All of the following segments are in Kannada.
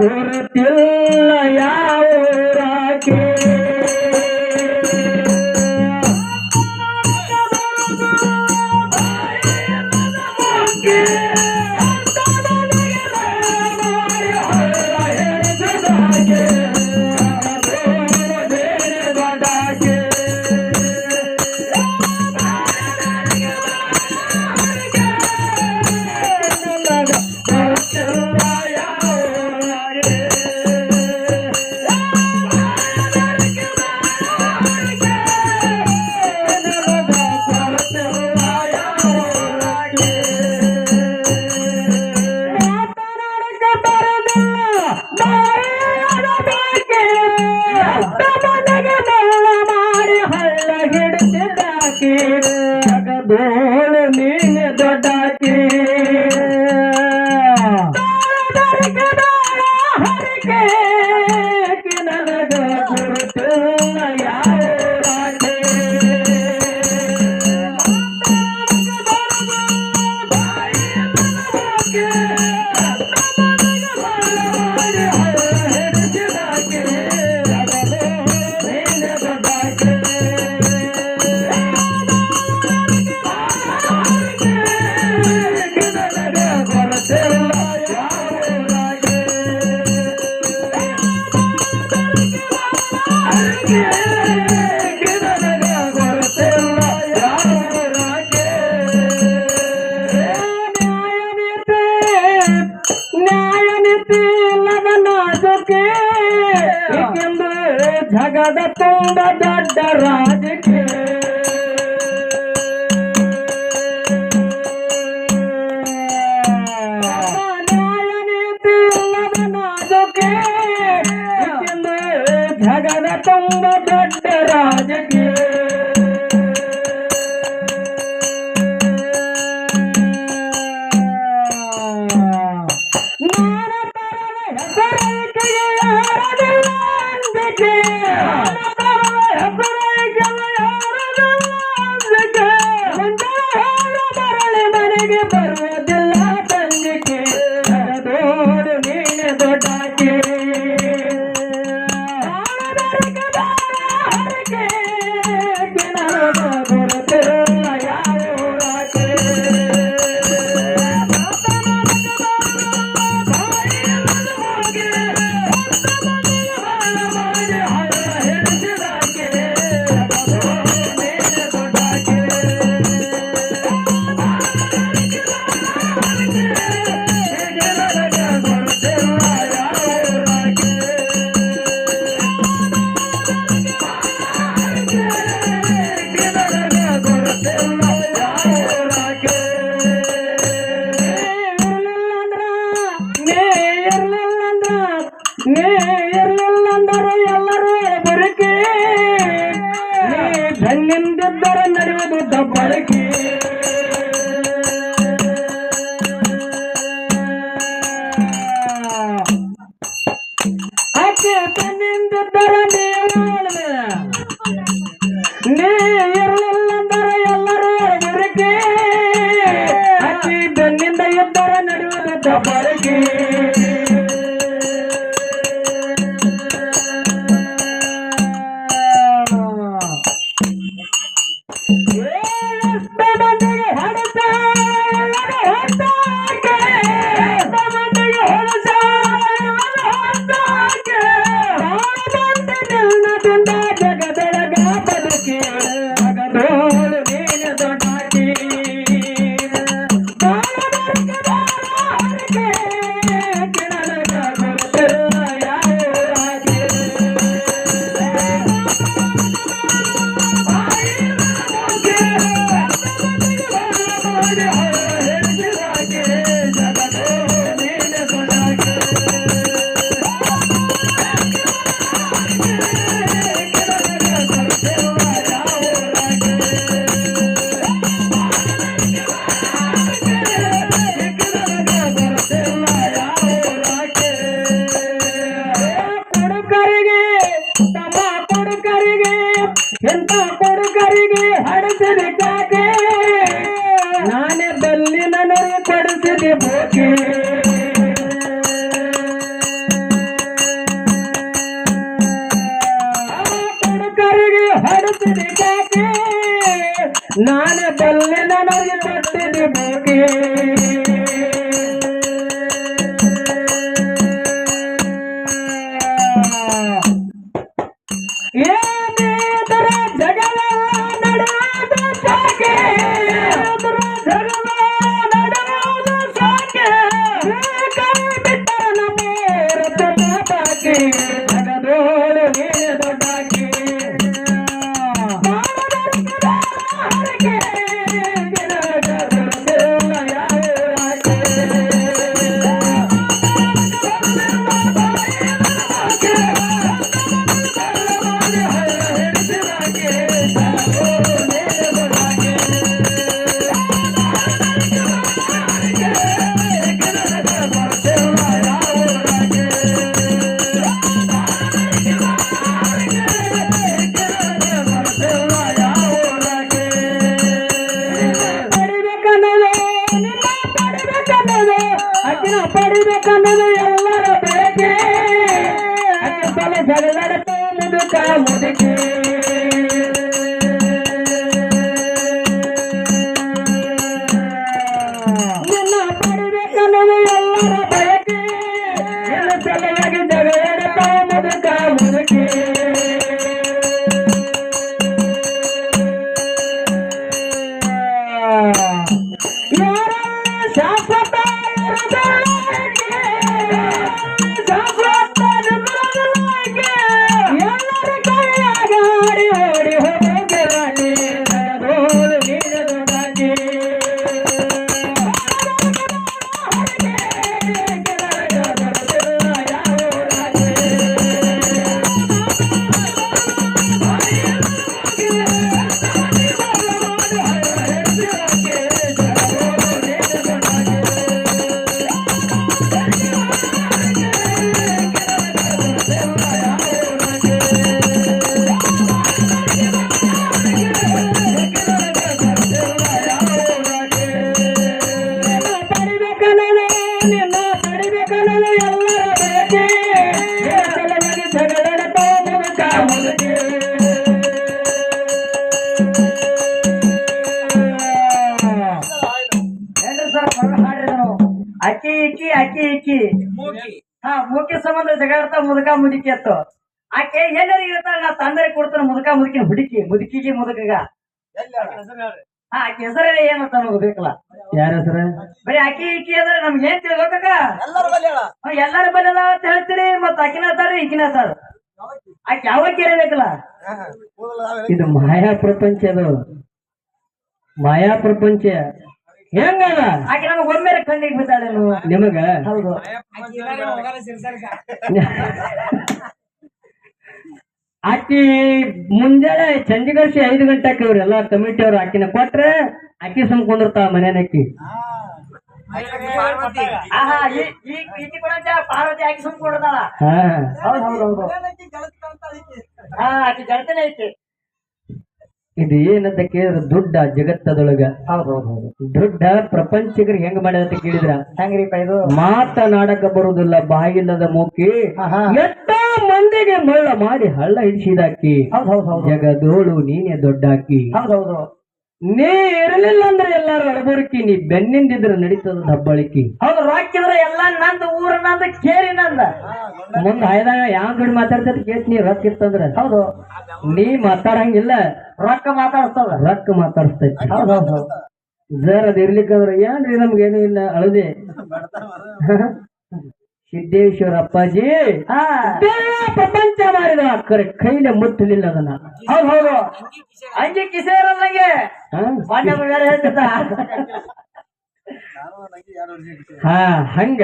ನನಗ ಗುರುತಿಲ್ಲ ಜಗದೋಳು ನೀನೆ ಜಗದ ತುಂಬ ದೊಡ್ಡ ರಾಜಕೀಯ ಶಾಶ್ವತ ಮುಖ್ಯ ಸಂಬಂಧ ಜಗಾಡ್ತಾ ಮುದುಕ ಮುದುಕಿ ಅತ್ತು ಆಕೆ ಎಲ್ಲರಿ ಇರ್ತಾಳ ನಾ ತಂದರೆ ಕೊಡ್ತಾನೆ ಮುದುಕ ಮುದುಕಿನ ಹುಡುಕಿ ಮುದುಕಿಗೆ ಮುದುಕಗ. ಹಾ ಆಕೆ ಹೆಸರ ಏನಂತ ನಮಗೆ ಬೇಕಲ್ಲ. ಯಾರ ಹೆಸರ? ಬರೀ ಆಕಿ ಈಕಿ ಅಂದ್ರೆ ನಮ್ಗೆ ಏನ್ ತಿಳ್ಬೇಕ ಎಲ್ಲಾರ ಬಲ್ಲ ಅಂತ ಹೇಳ್ತೀರಿ ಮತ್ತ ಆಕಿನ ಅದಾರ ಈಕಿನ ಅದಾರ ಆಕೆ ಯಾವ ಬೇಕಲ್ಲ? ಇದು ಮಾಯಾ ಪ್ರಪಂಚ ಅದು. ಮಾಯಾ ಪ್ರಪಂಚ. ಹೆಂಗದ ಆಕೆ ನಮಗ್ ಒಮ್ಮೆ ಕಣ್ಣಿಗೆ ಬಿದ್ದಾಳೆ ನಿಮಗ? ಹೌದು. ಆಕಿ ಮುಂಜಾನೆ ಸಂಜೆಗರ್ಸಿ ಐದು ಗಂಟೆಗೆ ಇವ್ರೆಲ್ಲ ಕಮಿಟಿ ಅವ್ರು ಆಕಿನ ಕೊಟ್ರೆ ಆಕಿ ಸುಮ್ಕೊಂಡಿರ್ತಾವ ಮನೇನ ಆಕಿ. ಆಹಾ ಈ ಈ ಈಕಿ ಕೂಡ ಜ- ಪಾರ್ವತಿ ಆಕಿ ಸುಮ್ಕೊಂಡಿರ್ತಾಳ. ಹಾ. ಹೌದು ಹೌದು ಹೌದು. ಹಾ ಆಕಿ ಗೆಳತನೆ ಐತಿ. ಇದು ಏನಂತ ಕೇಳಿದ್ರ ದುಡ್ಡ ಜಗತ್ತದೊಳಗ. ದುಡ್ಡ ಪ್ರಪಂಚಿಗರಿಗೆ ಹೆಂಗ್ ಮಾಡ್ಯದ ಅಂತ ಕೇಳಿದ್ರ? ಹೆಂಗ್ರಿಪ್ಪ ಇದು? ಮಾತನಾಡಕ ಬರುವುದಿಲ್ಲ ಬಾಗಿಲ್ಲದ ಮೂಕಿ. ಎಷ್ಟೋ ಮಂದಿಗೆ ಮಳ್ಳ ಮಾಡಿ ಹಳ್ಳ ಹಿಡಿಸಿದಾಕಿ. ಹೌದು ಹೌದು ಹೌದು ಜಗದೋಳು ನೀನೇ ದೊಡ್ಡಾಕಿ. ಹೌದೌದು. ಹೌದು ನೀ ಇರಲಿಲ್ಲ ಅಂದ್ರೆ ಎಲ್ಲಾರು ಅಡಬರ್ಕಿ ನೀ ಬೆನ್ನಿಂದಿದ್ರೆ ನಡೀತದ ದಬ್ಬಳಿಕಿ. ಹೌದು ರೊಕ್ಕಿದ್ರೆ ಎಲ್ಲ ನಂದು ಊರ ನಂದು ಕೇರಿ ನಂದ. ಮುಂದೆ ಹಾಯ್ದಾಗ ಯಾವ ಗಿಡ ಮಾತಾಡ್ತದ ಕೇಸ್ ನೀ ರೊಕ್ಕ ಇರ್ತಂದ್ರೆ ಹೌದು. ನೀ ಮಾತಾಡಂಗಿಲ್ಲ ರೊಕ್ಕ ಮಾತಾಡ್ತದ ರೊಕ್ಕ ಮಾತಾಡಿಸ್ತೈತಿ. ಹೌದು ಹೌದು ಜರ್ ಅದ್ ಇರ್ಲಿಕ್ಕಂದ್ರ ಏನ್ರಿ ನಮ್ಗೇನು ಇಲ್ಲ ಅಳದೆ ಸಿದ್ದೇಶ್ವರ ಅಪ್ಪಾಜಿ ಪ್ರಪಂಚ ಮಾಡಿದ ಕರೆ ಕೈಲೆ ಮುಟ್ಟಲಿಲ್ಲ ಅದನ್ನ. ಹೌದು ಹೌದು. ಅಂಗಿ ಕಿಸೆ ಇರಲ್ಲಂಗೆ ಹಾ? ಹಾ ಹಂಗ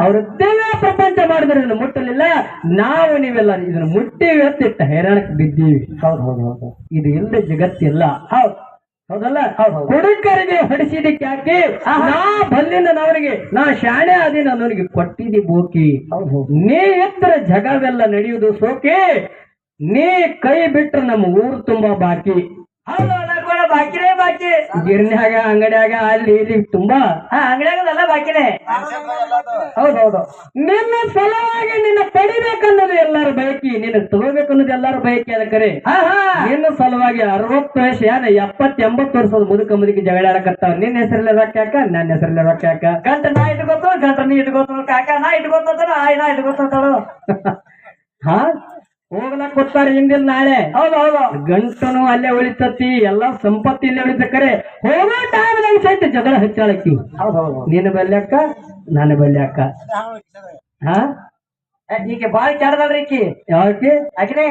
ಅವ್ರ ದೇವ ಪ್ರಪಂಚ ಮಾಡಿದ್ರೆ ಇದನ್ನ ಮುಟ್ಟಲಿಲ್ಲ. ನಾವು ನೀವೆಲ್ಲ ಇದನ್ನ ಮುಟ್ಟಿವಿ ಅಂತಿಟ್ಟ ಹೈರಾಣಕ್ಕೆ ಬಿದ್ದೀವಿ. ಹೌದು ಹೌದು ಹೌದು. ಇದು ಇಲ್ಲದೆ ಜಗತ್ತಿಲ್ಲ. ಹೌದು. ಹೌದಲ್ಲ? ಹೌದು, ಹೌದು. ಕುಡುಕರಿಗೆ ಹೊಡಿಸಿದಕ್ಕೆ ಯಾಕೆ? ನಾ ಬಲ್ಲಿನ ನವರಿಗೆ ನಾ ಶಾಣೆ ಆದಿನ ನನಗೆ ಕೊಟ್ಟಿದಿ ಬೋಕಿ. ಹೌದು ಹೌದು. ನೀ ಎತ್ತರ ಜಗವೆಲ್ಲ ನಡೆಯುವುದು ಸೋಕೆ. ನೀ ಕೈ ಬಿಟ್ರೆ ನಮ್ಮ ಊರು ತುಂಬಾ ಬಾಕಿ. ಹೌದು ನಾ ಕೂಡ ಬಾಕಿನೇ ಬಾಕಿ. ಗಿರ್ನ್ಯಾಗ ಅಂಗಡಿಯಾಗ ಅಲ್ಲಿ ಇಲ್ಲಿ ತುಂಬಾ. ಹಾ ಅಂಗಡಿಯಾಗದೆಲ್ಲ ಬಾಕಿನೇ. ಹೌದೌದು. ನಿನ್ನ ಸಲುವಾಗಿ ನಿನ್ನ ಪಡಿಬೇಕನ್ನೋದು ಎಲ್ಲರೂ ಬಯಕಿ ನಿನ್ನ ತಗೋಬೇಕನ್ನೋದು ಎಲ್ಲಾರು ಬಯಕಿ ಹಾ ಹಾ. ನಿನ್ನ ಸಲುವಾಗಿ ಅರವತ್ತು ವರ್ಷ ಏನ ಎಪ್ಪತ್ ಎಂಬತ್ತು ವರ್ಷದ ಮುದುಕ ಮುದುಕಿ ಜಗಳ ಆಡಕತ್ತಾವ. ನಿನ್ನ ಹೆಸರಲ್ಲೇ ರೊಕ್ಕ ಯಾಕ ನನ್ನ ಹೆಸರಲ್ಲಿ ರೊಕ್ಕ ಯಾಕ ಗಂಟ ನಾ ಇಟ್ಕೋತ ಗಂಟ ನೀ ಇಟ್ಕೋತ ಕಾಕ ನಾ ಇಟ್ಕೋತಾನ ಆಯ್ ನಾ ಇಟ್ಕೋತಾಳು ಹಾ? ಹೋಗ್ಲಕ್ ಕೊಡ್ತಾರ ಹಿಂದಿಲ್ ನಾಳೆ. ಹೌದು ಹೌದು. ಗಂಟನು ಅಲ್ಲೇ ಉಳಿತತಿ ಎಲ್ಲಾ ಸಂಪತ್ತಿ ಇಲ್ಲೇ ಉಳಿತಕ್ಕರೆ ಕರೆ ಹೋಗೋ ಟೈಮ್ ಸಹಿತ ಜಗಳ ಹೆಚ್ಚಾಳಕ್ಕಿ ಹೌದು ಹೌದು. ನಿನ್ನ ಬಲ್ಯಾಕ ನನ್ನ ಬಲ್ಯಾಕ ಹಾ? ಈಕೆ ಬಾಳ ಕೆಡದಲ್ರಿ ಆಕಿ ಯಾಕೆ ಆಕಿನೇ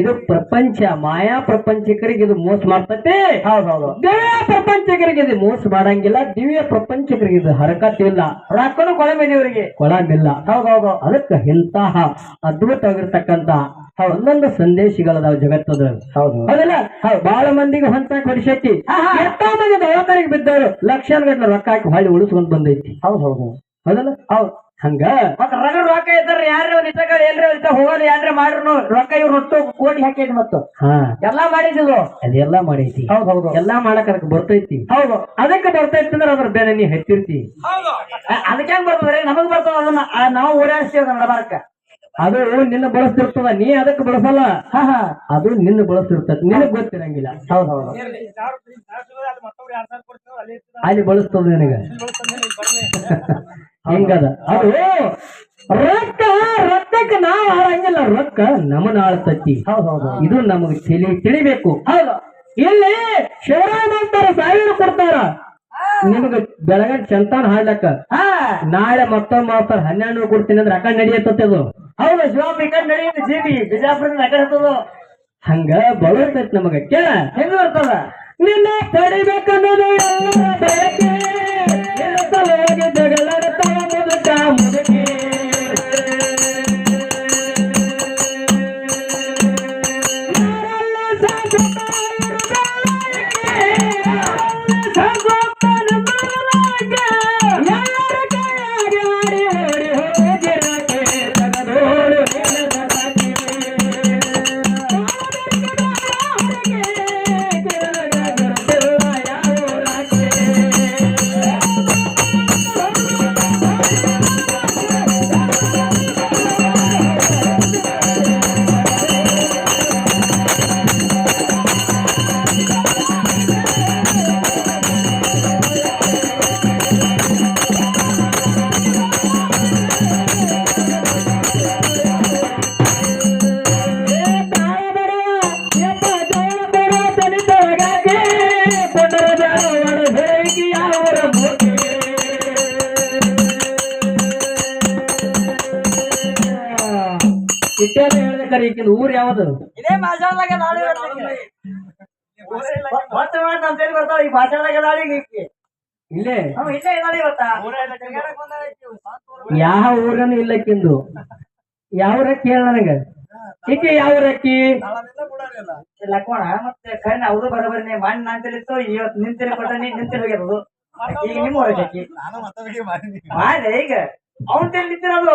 ಇದು ಪ್ರಪಂಚ ಮಾಯಾ ಪ್ರಪಂಚಕರಿಗೆ ಇದು ಮೋಸ ಮಾಡ್ತತೆ. ಹೌದು ಹೌದು ದಿವ್ಯ ಪ್ರಪಂಚಕರಿಗೆ ಇದು ಮೋಸ ಮಾಡಂಗಿಲ್ಲ ದಿವ್ಯ ಪ್ರಪಂಚಕರಿಗೆ ಇದು ಹರಕತ್ ಇಲ್ಲ ರೊಕ್ಕನು ಕೊಳಮೆ ದೇವರಿಗೆ. ಕೊಡಂಗಿಲ್ಲ ಹೌದು ಹೌದು ಅದಕ್ಕೆ ಇಂತಹ ಅದ್ಭುತವಾಗಿರ್ತಕ್ಕಂತ ಒಂದೊಂದು ಸಂದೇಶಗಳದಾವ ಜಗತ್ತದ. ಹೌದು. ಹೌದಲ್ಲ? ಬಹಳ ಮಂದಿಗೆ ಹಂತ ಹೊಡಿಸೈತಿ ಎಷ್ಟೋ ಮಂದಿ ದವಾಖಾನೆಗೆ ಬಿದ್ದವರು ಲಕ್ಷಾನ್ ಗಟ್ಟಲೆ ರೊಕ್ಕ ಹಾಕಿ ಹೊಳ್ಳಿ ಉಳಿಸ್ಕೊಂಡ್ ಬಂದೈತಿ. ಹೌದು ಹೌದು ಹೌದಲ್ಲ? ಹೌದು. ಹಂಗ? ಮತ್ತ ರಗಡ ರೊಕ್ಕ ಇದ್ದಾರ ಯಾರು ನಿಜಗಳು ಎಲ್ರಿ ಇರ್ತ ಹೋಗಲಿ ಯಾರ ಮಾಡ್ರು ರೊಕ್ಕ ಇವ್ರು ಒಟ್ಟು ಕೋಟಿ ಹಾಕೈತಿ ಮತ್ತು. ಹಾ. ಎಲ್ಲಾ ಮಾಡಿದ್ರು ಅದೆಲ್ಲಾ ಮಾಡೈತಿ. ಹೌದ್ ಹೌದು ಎಲ್ಲಾ ಮಾಡಕ್ ಅದಕ್ಕೆ ಬರ್ತೈತಿ. ಹೌದು ಅದಕ್ಕೆ ಬರ್ತೈತಿ ಅಂದ್ರೆ ಅದ್ರ ಬೆಲೆ ನೀ ಹೆಚ್ಚಿರ್ತಿ ಅದಕ್ಕೆ ಹೆಂಗ್ ಬರ್ತದ್ರಿ? ನಮಗ್ ಬರ್ತದ ಅದನ್ನ ಆ, ನಾವು ಓಡಾಡಿಸ್ತೀವಿ ಅದನ್ನ ನಡಬಾರಕ. ಅದು ನಿನ್ನ ಬಳಸ್ತಿರ್ತದ ನೀ ಅದಕ್ಕೆ ಬಳಸಲ್ಲ. ಹಾ ಹಾ. ಅದು ನಿನ್ನ ಬಳಸ್ತಿರ್ತದ. ನಿನಗ್ ಗೊತ್ತಿರಂಗಿಲ್ಲ. ಹೌದ್ ಹೌದು ಅಲ್ಲಿ ಬಳಸ್ತದ ನಿನಗ. ಹಿಂಗದ. ಅದು ರೊಕ್ಕ ರೊಕ್ಕಕ್ಕೆ ನಾವ್ ಆಡಂಗಿಲ್ಲ ರೊಕ್ಕ ನಮನ ಆಳ್ತತಿ ಹೌದು ಹೌದು ಇದು ನಮಗ್ ತಿಳಿ ತಿಳಿಬೇಕು. ಹೌದು. ಇಲ್ಲಿ ಶಿವರಾಮ ಅಂತಾರ ಸಾವಿರ ಕೊಡ್ತಾರ ನಿಮಗ ಬೆಳಗ್ಗೆ ಚಂತಾನ ಹಾಡ್ಲಕ್ಕ? ಹಾ. ನಾಳೆ ಮತ್ತೊಮ್ಮೆ ಮಾಡ್ತಾರ ಹನ್ನೆರಡು ಕೊಡ್ತೀನಿ ಅಂದ್ರೆ ಅಕ್ಕ ನಡೆಯತ್ತತೆ ಅದು. ಹೌದು ಕಡೆ ನಡೆಯುತ್ತೆ ಜೀವಿ. ಬಿಜಾಪುರದಿಂದ ಆ ಹಂಗ ಬಳಸ್ತೈತಿ ನಮಗ. ಕೇಳ. ಹೆಂಗ್ ಬರ್ತದ? ನಿನ್ನ ಪಡಿಬೇಕನ್ನೋದು ಈಗಿನ ಊರ್ ಯಾವ್ದು? ಇದೇ ಭಾಷಣದಾಗ ನಾಳೆ ಮಾಡಿ ಬರ್ತಾವ ಈ ಭಾಷಣದಾಗ ನಾಳೆ ಈಕಿ. ಇಲ್ಲೇ? ಹ್ಮ್ ಇಲ್ಲೇ ಇದ್ದಾಳೆ ಇವತ್ತ. ಯಾವ ಊರನ್ನು ಇಲ್ಲಕ್ಕಿಂದು ಯಾವ್ರ ಕೇಳ ಹೇಳ ನನಗ. ಈಕೆ ಯಾವ ರಕ್ಕಿ ಲಕ್ಕೋಣ ಮತ್ತೆ ಕಣ್ಣ ಅವರು ಬರೋಬರಿ ಮಣ್ಣು ನಾನ್ ತಿಳಿತ್ತು ಇವತ್ತು ನಿಂತಿರಿ ಕೊಟ್ಟ ನೀನ್ ನಿಂತಿರಿ ಹೋಗಿರೋದು ಈಗ ನಿಮ್ಮ ಹೋಗಿ ಮಾಡಿ ಈಗ. ಅವನ್ ತಿಳಿ ನಿಂತಿರೋದು.